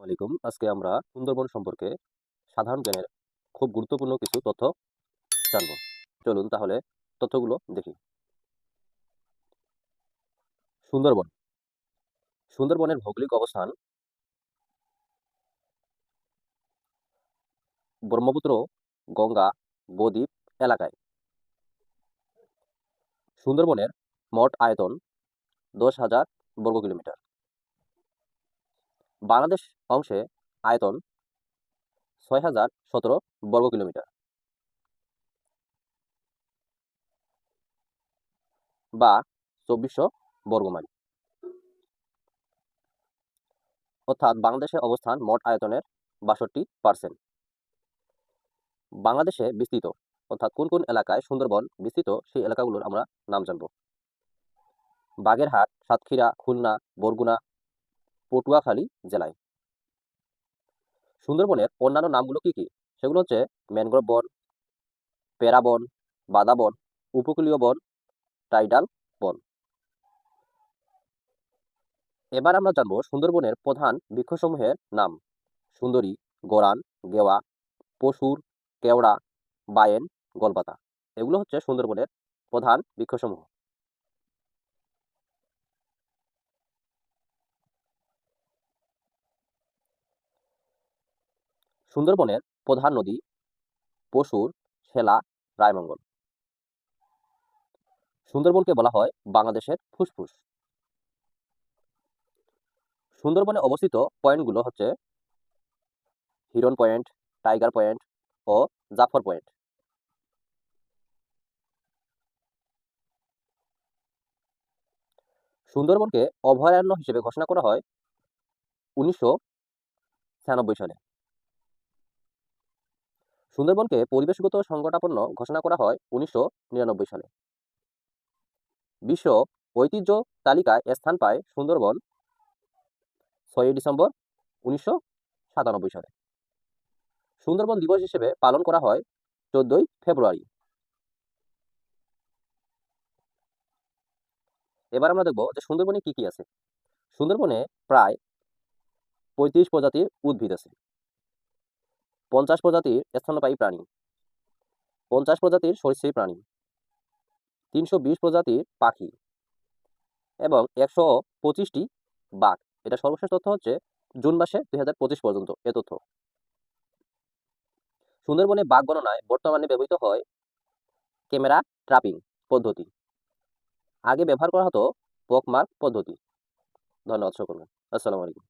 আলাইকুম। আজকে আমরা সুন্দরবন সম্পর্কে সাধারণ জ্ঞানের খুব গুরুত্বপূর্ণ কিছু তথ্য জানব। চলুন তাহলে তথ্যগুলো দেখি। সুন্দরবন। সুন্দরবনের ভৌগোলিক অবস্থান ব্রহ্মপুত্র, গঙ্গা, বদ্বীপ এলাকায়। সুন্দরবনের মোট আয়তন দশ হাজার বর্গ কিলোমিটার। বাংলাদেশ অংশে আয়তন ছয় হাজার সতেরো বর্গ কিলোমিটার। বা চব্বিশশো বর্গমাইল অর্থাৎ বাংলাদেশে অবস্থান মোট আয়তনের বাষট্টি পার্সেন্ট। বাংলাদেশে বিস্তৃত, অর্থাৎ কোন কোন এলাকায় সুন্দরবন বিস্তৃত, সেই এলাকাগুলোর আমরা নাম জানব। বাগেরহাট, সাতক্ষীরা, খুলনা, বরগুনা পটুয়াখালী জেলায়। সুন্দরবনের অন্যান্য নামগুলো কি কি? সেগুলো হচ্ছে ম্যানগ্রোভ বন পেরাবন বাদাবন উপকূলীয় বন, টাইডাল বন। এবার আমরা জানব সুন্দরবনের প্রধান বৃক্ষসমূহের নাম। সুন্দরী, গরান, গেওয়া, পশুর, কেওড়া, বায়েন, গলপাতা। এগুলো হচ্ছে সুন্দরবনের প্রধান বৃক্ষসমূহ। সুন্দরবনের প্রধান নদী পশুর সেলা রায়মঙ্গল। সুন্দরবনকে বলা হয় বাংলাদেশের ফুসফুস। সুন্দরবনে অবস্থিত পয়েন্টগুলো হচ্ছে হিরন পয়েন্ট, টাইগার পয়েন্ট ও জাফর পয়েন্ট। সুন্দরবনকে অভয়ারণ্য হিসেবে ঘোষণা করা হয় উনিশশো ছিয়ানব্বই সালে। সুন্দরবনকে পরিবেশগত সংকটাপন্ন ঘোষণা করা হয় উনিশশো নিরানব্বই সালে। বিশ্ব ঐতিহ্য তালিকায় স্থান পায় সুন্দরবন ছয়ই ডিসেম্বর উনিশশো সাতানব্বই সালে। সুন্দরবন দিবস হিসেবে পালন করা হয় চোদ্দই ফেব্রুয়ারি। এবার আমরা দেখব যে সুন্দরবনে কি কি আছে। সুন্দরবনে প্রায় পঁয়ত্রিশ প্রজাতির উদ্ভিদ আছে। পঞ্চাশ প্রজাতির স্তন্যপায়ী প্রাণী। পঞ্চাশ প্রজাতির সরীসৃপ প্রাণী। তিনশো বিশ প্রজাতির পাখি। এবং একশো পঁচিশটি বাঘ। এটা সর্বশেষ তথ্য হচ্ছে জুন মাসে দুই হাজার পঁচিশ পর্যন্ত এ তথ্য। সুন্দরবনে বাঘ গণনায় বর্তমানে ব্যবহৃত হয় ক্যামেরা ট্রাপিং পদ্ধতি। আগে ব্যবহার করা হতো পকমার্ক পদ্ধতি। ধন্যবাদ সকলকে। আসসালামু আলাইকুম।